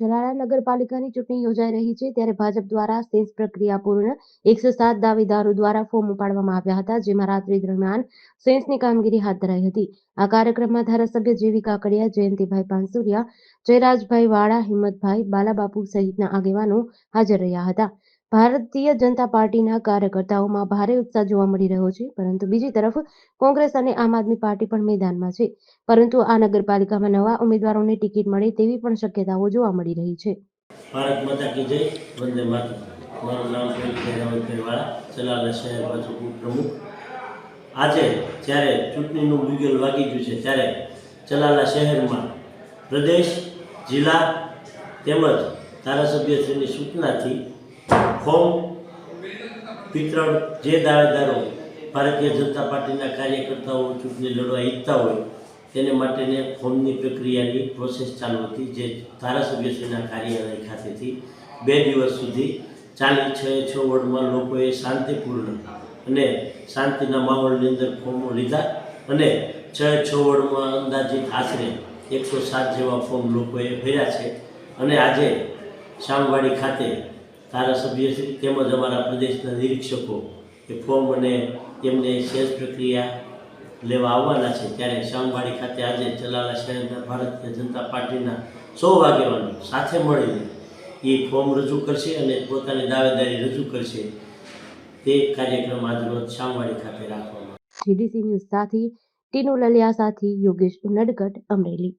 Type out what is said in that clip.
જલારામ નગરપાલિકાની ચૂંટણી યોજાઈ રહી છે. ત્યારે ભાજપ દ્વારા સેન્સ પ્રક્રિયા પૂર્ણ. એકસો સાત દાવેદારો દ્વારા ફોર્મ ઉપાડવામાં આવ્યા હતા, જેમાં રાત્રિ દરમિયાન સેન્સની કામગીરી હાથ ધરાઈ હતી. આ કાર્યક્રમમાં ધારાસભ્ય જેવી કાકડિયા, જયંતિભાઈ પાનસુરિયા, જયરાજભાઈ વાળા, હિંમતભાઈ બાલાબાપુ સહિતના આગેવાનો હાજર રહ્યા હતા. ભારતીય જનતા પાર્ટીના કાર્યકર્તાઓમાં ભારે ઉત્સાહ જોવા મળી રહ્યો છે. પરંતુ બીજી તરફ કોંગ્રેસ અને આમ આદમી પાર્ટી પણ મેદાનમાં છે. પરંતુ આ નગરપાલિકામાં નવા ઉમેદવારોને ટિકિટ મળે તેવી પણ શક્યતાઓ જોવા મળી રહી છે. ભારત માતા કી જય, વંદે માતરમ. મારું નામ પ્રવીણભાઈ રાવતભાઈ વાળા શહેર પાછું પ્રમુખ. આજે જ્યારે ચૂંટણીનું બુગેલ વાગી ગયું છે, ત્યારે ચલાલા શહેરમાં પ્રદેશ, જિલ્લા તેમજ ધારાસભ્યશ્રીની સૂચનાથી ફોર્મ વિતરણ જે દાવેદારો ભારતીય જનતા પાર્ટીના કાર્યકર્તાઓ ચૂંટણી લડવા ઈચ્છતા હોય, તેને માટેને ફોર્મની પ્રક્રિયાની પ્રોસેસ ચાલુ હતી, જે ધારાસભ્યશ્રીના કાર્યાલય ખાતેથી બે દિવસ સુધી ચાલી છ છ વોર્ડમાં લોકોએ શાંતિપૂર્ણ અને શાંતિના માહોલની અંદર ફોર્મો લીધા અને છ છ વોર્ડમાં અંદાજિત આશરે એકસો સાત જેવા ફોર્મ લોકોએ ભર્યા છે. અને આજે શામવાડી ખાતે ધારાસભ્યશ્રી તેમજ અમારા પ્રદેશના નિરીક્ષકો એ ફોર્મ અને તેમને શેષ પ્રક્રિયા લેવા આવવાના છે. ત્યારે શામવાડી ખાતે આજે ચલાલા શહેરના ભારતીય જનતા પાર્ટીના સૌ આગેવાનો સાથે મળીને એ ફોર્મ રજૂ કરશે અને પોતાની દાવેદારી રજૂ કરશે. તે કાર્યક્રમ આજરોજ શામવાડી ખાતે રાખવામાં જીડીસી ન્યૂઝ સાથે ટીનુ લલિયા સાથે યોગેશ ઉનડગઢ અમરેલી.